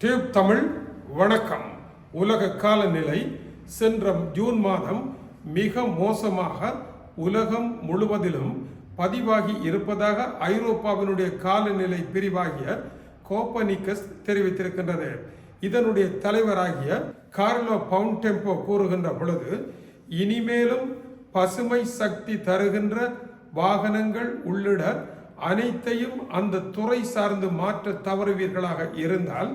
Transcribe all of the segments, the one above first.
Tube Tamil வணக்கம். உலக காலநிலை சென்ற ஜூன் மாதம் மிக மோசமாக உலகம் முழுவதிலும் பதிவாகி இருப்பதாக ஐரோப்பாவினுடைய காலநிலை பிரிவாகிய கோப்பனிக்கஸ் தெரிவித்திருக்கின்றது. இதனுடைய தலைவராகிய கார்லோ பவுண்டெம்போ கூறுகின்ற பொழுது இனிமேலும் பசுமை சக்தி தருகின்ற வாகனங்கள் உள்ளிட அனைத்தையும் அந்த துறை சார்ந்து மாற்ற தவறுவீர்களாக இருந்தால்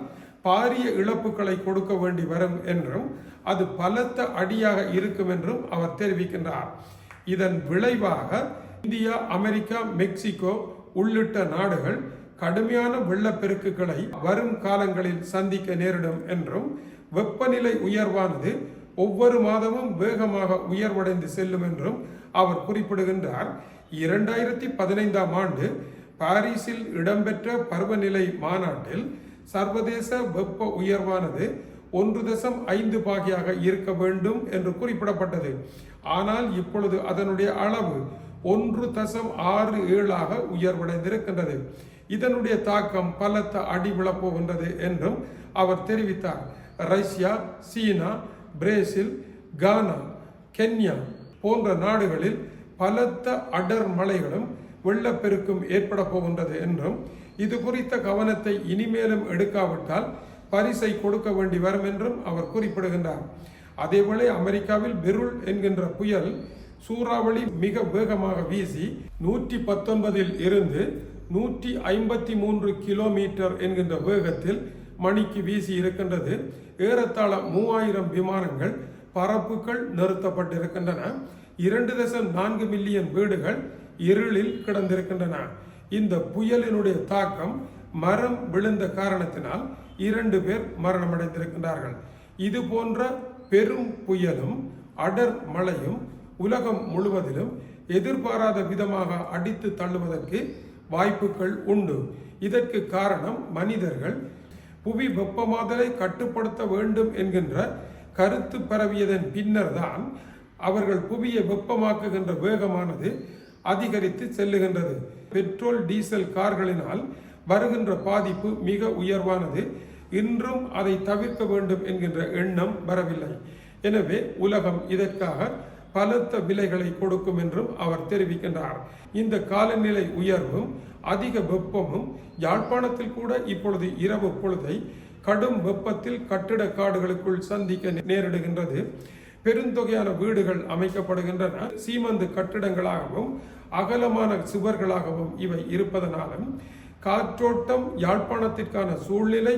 பாரிய இழப்புகளை கொடுக்க வேண்டி வரும் என்றும் அது பலத்த அடியாக இருக்கும் என்றும் அவர் தெரிவிக்கின்றார். இதன் விளைவாக இந்தியா அமெரிக்கா மெக்சிகோ உள்ளிட்ட நாடுகள் கடுமையான வெள்ளப்பெருக்குகளை வரும் காலங்களில் சந்திக்க நேரிடும் என்றும் வெப்பநிலை உயர்வானது ஒவ்வொரு மாதமும் வேகமாக உயர்வடைந்து செல்லும் என்றும் அவர் குறிப்பிடுகின்றார். இரண்டாயிரத்தி பதினைந்தாம் ஆண்டு பாரிஸில் இடம்பெற்ற பருவநிலை மாநாட்டில் சர்வதேச வெப்ப உயர்வானது ஒன்று தசம் ஐந்து பாகியாக இருக்க வேண்டும் என்று குறிப்பிடப்பட்டது. ஆனால் இப்பொழுது அதனுடைய அளவு ஒன்று தசம் ஆறு ஏழாக உயர்வடைந்திருக்கின்றது. இதனுடைய தாக்கம் பலத்த அடி விழப்போகின்றது என்றும் அவர் தெரிவித்தார். Russia China Brazil Ghana Kenya போன்ற நாடுகளில் பலத்த அடர் மழைகளும் வெள்ளப்பெருக்கும் ஏற்பட போகின்றது என்றும் இது குறித்த கவனத்தை இனிமேலும் எடுக்காவிட்டால் பரிசை கொடுக்க வேண்டி வரும் என்றும் அவர் குறிப்பிடுகின்றார். அதேவேளை அமெரிக்காவில் பெருள் என்கின்ற புயல் சூறாவளி மிக வேகமாக வீசி நூற்றி பத்தொன்பதில் இருந்து நூற்றி ஐம்பத்தி மூன்று கிலோமீட்டர் என்கின்ற வேகத்தில் மணிக்கு வீசி இருக்கின்றது. ஏறத்தாழ மூவாயிரம் விமானங்கள் பரப்புகள் நிறுத்தப்பட்டிருக்கின்றன. இரண்டு தசம் நான்கு மில்லியன் வீடுகள் இருளில் கிடந்திருக்கின்றன. இந்த புயலினுடைய தாக்கம் மரம் விழுந்த காரணத்தினால் இரண்டு பேர் மரணமடைந்திருக்கின்றார்கள். இது போன்ற பெரும் புயலும் அடர் மழையும் உலகம் முழுவதிலும் எதிர்பாராத விதமாக அடித்து தள்ளுவதற்கு வாய்ப்புகள் உண்டு. இதற்கு காரணம் மனிதர்கள் புவி வெப்பமாதலை கட்டுப்படுத்த வேண்டும் என்கின்ற கருத்து பரவியதன் பின்னர்தான் அவர்கள் புவியை வெப்பமாக்குகின்ற வேகமானது அதிகரித்து செல்லுகின்றது. பெட்ரோல் டீசல் கார்களினால் வருகின்ற பாதிப்பு மிக உயர்வானது. இன்றும் அதை தவிர்க்க வேண்டும் என்கின்ற எண்ணம் வரவில்லை. எனவே உலகம் இதற்காக பலத்த விலைகளை கொடுக்கும் என்றும் அவர் தெரிவிக்கின்றார். இந்த காலநிலை உயர்வும் அதிக வெப்பமும் யாழ்ப்பாணத்தில் கூட இப்பொழுது இரவு பொழுதை கடும் வெப்பத்தில் கட்டிட காடுகளுக்குள் சந்திக்க நேரிடுகின்றது. பெருந்தொகையான வீடுகள் அமைக்கப்படுகின்றன. சீமந்து கட்டிடங்களாகவும் அகலமான சுவர்களாகவும் இவை இருப்பதனாலும் காற்றோட்டம் யாழ்ப்பாணத்திற்கான சூழ்நிலை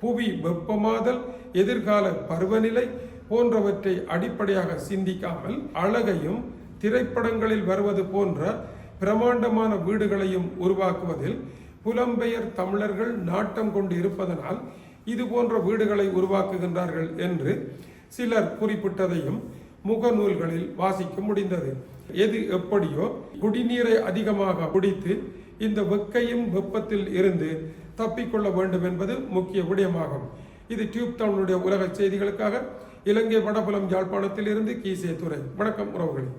புவி வெப்பமாதல் எதிர்கால பருவநிலை போன்றவற்றை அடிப்படையாக சிந்திக்காமல் அழகையும் திரைப்படங்களில் வருவது போன்ற பிரமாண்டமான வீடுகளையும் உருவாக்குவதில் புலம்பெயர் தமிழர்கள் நாட்டம் கொண்டு இருப்பதனால் இது போன்ற வீடுகளை உருவாக்குகின்றார்கள் என்று சிலர் குறிப்பிட்டதையும் முகநூல்களில் வாசிக்க முடிந்தது. எது எப்படியோ குடிநீரை அதிகமாக குடித்து இந்த வெக்கையும் வெப்பத்தில் இருந்து தப்பிக்கொள்ள வேண்டும் என்பது முக்கிய விடயமாகும். இது டியூப் டவுனுடைய உலக செய்திகளுக்காக இலங்கை வடபுலம் யாழ்ப்பாணத்தில் இருந்து கீசே துறை வணக்கம் உறவுகளே.